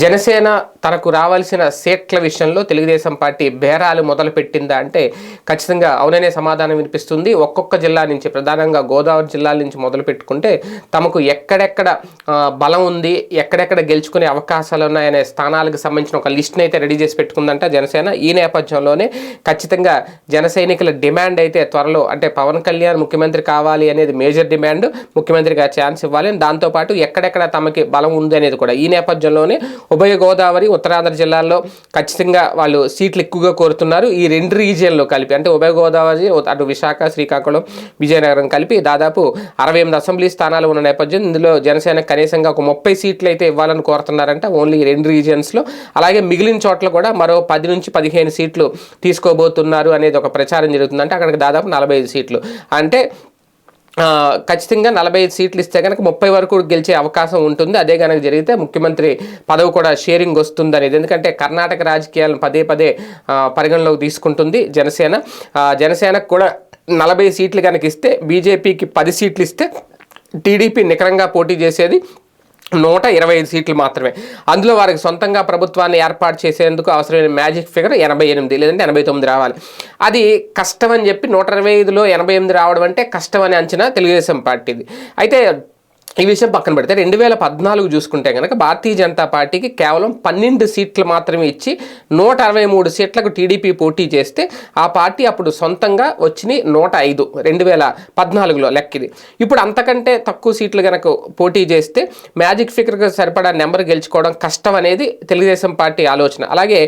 జనసేన తనకు రావాల్సిన సీట్ల విషయంలో తెలుగుదేశం పార్టీ బేరాలు మొదలుపెట్టిందా అంటే ఖచ్చితంగా అవుననే సమాధానం వినిపిస్తుంది. ఒక్కొక్క జిల్లా నుంచి ప్రధానంగా గోదావరి జిల్లాల నుంచి మొదలు పెట్టుకుంటే తమకు ఎక్కడెక్కడ బలం ఉంది ఎక్కడెక్కడ గెలుచుకునే అవకాశాలు ఉన్నాయనే స్థానాలకు సంబంధించిన ఒక లిస్ట్ని అయితే రెడీ చేసి పెట్టుకుందంట జనసేన. ఈ నేపథ్యంలోనే ఖచ్చితంగా జన సైనికుల డిమాండ్ అయితే త్వరలో అంటే పవన్ కళ్యాణ్ ముఖ్యమంత్రి కావాలి అనేది మేజర్ డిమాండ్ ముఖ్యమంత్రిగా ఛాన్స్ ఇవ్వాలి. దాంతోపాటు ఎక్కడెక్కడ తమకి బలం ఉంది అనేది కూడా ఈ నేపథ్యంలోనే ఉభయ గోదావరి ఉత్తరాంధ్ర జిల్లాల్లో ఖచ్చితంగా వాళ్ళు సీట్లు ఎక్కువగా కోరుతున్నారు. ఈ రెండు రీజియన్లో కలిపి అంటే ఉభయ గోదావరి అటు విశాఖ శ్రీకాకుళం విజయనగరం కలిపి దాదాపు అరవై ఎనిమిది అసెంబ్లీ స్థానాలు ఉన్న నేపథ్యం ఇందులో జనసేన కనీసంగా ఒక ముప్పై సీట్లు అయితే ఇవ్వాలని కోరుతున్నారంట ఓన్లీ రెండు రీజియన్స్లో. అలాగే మిగిలిన చోట్ల కూడా మరో పది నుంచి పదిహేను సీట్లు తీసుకోబోతున్నారు అనేది ఒక ప్రచారం జరుగుతుందంటే. అక్కడికి దాదాపు నలభై ఐదు సీట్లు. అంటే ఖచ్చితంగా నలభై ఐదు సీట్లు ఇస్తే కనుక ముప్పై వరకు గెలిచే అవకాశం ఉంటుంది. అదే కనుక జరిగితే ముఖ్యమంత్రి పదవి కూడా షేరింగ్ వస్తుంది అనేది ఎందుకంటే కర్ణాటక రాజకీయాలను పదే పదే పరిగణలోకి తీసుకుంటుంది జనసేన. జనసేనకు కూడా నలభై సీట్లు కనుక ఇస్తే బీజేపీకి పది సీట్లు ఇస్తే టీడీపీ నికరంగా పోటీ చేసేది నూట ఇరవై ఐదు సీట్లు మాత్రమే. అందులో వారికి సొంతంగా ప్రభుత్వాన్ని ఏర్పాటు చేసేందుకు అవసరమైన మ్యాజిక్ ఫిగర్ ఎనభై ఎనిమిది లేదంటే ఎనభై తొమ్మిది రావాలి. అది కష్టం అని చెప్పి నూట ఇరవై ఐదులో ఎనభై ఎనిమిది రావడం అంటే కష్టం అనే అంచనా తెలుగుదేశం పార్టీది. అయితే ఈ విషయం పక్కన పెడితే రెండు వేల పద్నాలుగు చూసుకుంటే కనుక భారతీయ జనతా పార్టీకి కేవలం పన్నెండు సీట్లు మాత్రమే ఇచ్చి నూట అరవై మూడు సీట్లకు టీడీపీ పోటీ చేస్తే ఆ పార్టీ అప్పుడు సొంతంగా వచ్చినాయి నూట ఐదు రెండు వేల పద్నాలుగులో లెక్కిది ఇప్పుడు అంతకంటే తక్కువ సీట్లు కనుక పోటీ చేస్తే మ్యాజిక్ ఫిగర్కి సరిపడా నెంబర్ గెలుచుకోవడం కష్టం అనేది తెలుగుదేశం పార్టీ ఆలోచన. అలాగే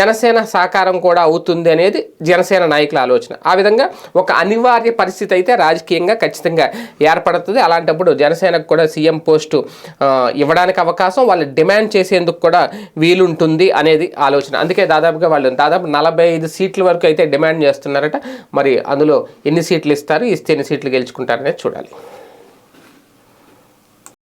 జనసేన సాకారం కూడా అవుతుంది అనేది జనసేన నాయకుల ఆలోచన. ఆ విధంగా ఒక అనివార్య పరిస్థితి అయితే రాజకీయంగా ఖచ్చితంగా ఏర్పడుతుంది. అలాంటప్పుడు జనసేన వాళ్ళకి కూడా సీఎం పోస్టు ఇవ్వడానికి అవకాశం వాళ్ళు డిమాండ్ చేసేందుకు కూడా వీలుంటుంది అనేది ఆలోచన. అందుకే దాదాపుగా వాళ్ళు దాదాపు నలభై ఐదు సీట్ల వరకు అయితే డిమాండ్ చేస్తున్నారట. మరి అందులో ఎన్ని సీట్లు ఇస్తారు ఇస్తే ఎన్ని సీట్లు గెలుచుకుంటారనేది చూడాలి.